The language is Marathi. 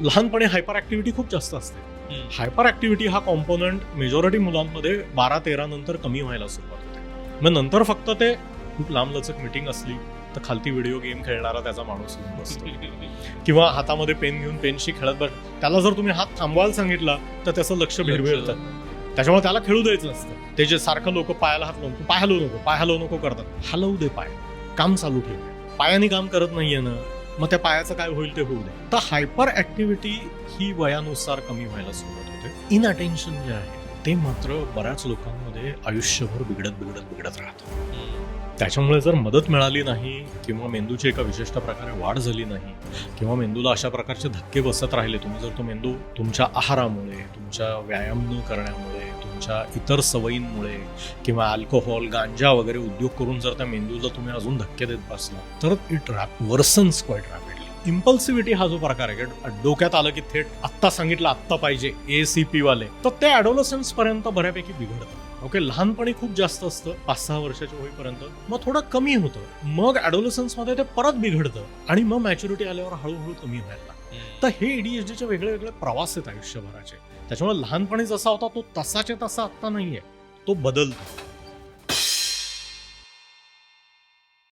लहानपणी हायपर ऍक्टिव्हिटी खूप जास्त असते. हायपर ऍक्टिव्हिटी हा कॉम्पोनंट मेजॉरिटी मुलांमध्ये बारा तेरा नंतर कमी व्हायला सुरुवात होते. मग नंतर फक्त ते खूप लांबलचक मिटिंग असली तर खालती व्हिडिओ गेम खेळणारा त्याचा माणूस किंवा हातामध्ये पेन घेऊन पेनशी खेळत बस त्याला जर तुम्ही हात थांबवायला सांगितला तर त्याचं लक्ष भिरभिरतं त्याच्यामुळे त्याला खेळू द्यायचं नसतं. ते जे सारखं लोक पायाला हात लावून पाय हलवू नको पाय हलवू नको करतात. हलवू दे पाय. काम चालू ठेव. पायाने काम करत नाहीये ना. मग त्या पायाचं काय होईल ते होऊ दे. तर हायपर ऍक्टिव्हिटी ही वयानुसार कमी व्हायला सुरुवात होते. इन अटेन्शन जे आहे ते मात्र बऱ्याच लोकांमध्ये आयुष्यभर बिघडत बिघडत बिघडत राहतं. त्याच्यामुळे जर मदत मिळाली नाही किंवा मेंदूची एका विशिष्ट प्रकारे वाढ झाली नाही किंवा मेंदूला अशा प्रकारचे धक्के बसत राहिले तुम्ही जर तो मेंदू तुमच्या आहारामुळे तुमच्या व्यायाम न करण्यामुळे तुमच्या इतर सवयींमुळे किंवा अल्कोहोल गांजा वगैरे उद्योग करून जर त्या मेंदूला तुम्ही अजून धक्के देत बसला तर it wrap worsens quite rapidly impulsivity हा जो प्रकार आहे डोक्यात आलं की थेट आत्ता सांगितलं आत्ता पाहिजे ए सी पी वाले तर ते ॲडोलसन्स पर्यंत बऱ्यापैकी बिघडतं. ओके लहानपणी खूप जास्त असतं पाच सहा वर्षाच्या होईपर्यंत मग थोडं कमी होतं. मग ॲडोलसन्समध्ये ते परत बिघडतं आणि मग मॅच्युरिटी आल्यावर हळूहळू कमी व्हायला तर हे ईडीएसडीचे वेगळे वेगळे प्रवास आहेत आयुष्यभराचे. त्याच्यामुळे लहानपणी जसा होता तो तसाच्या तसा आत्ता नाहीये. तो बदलतो.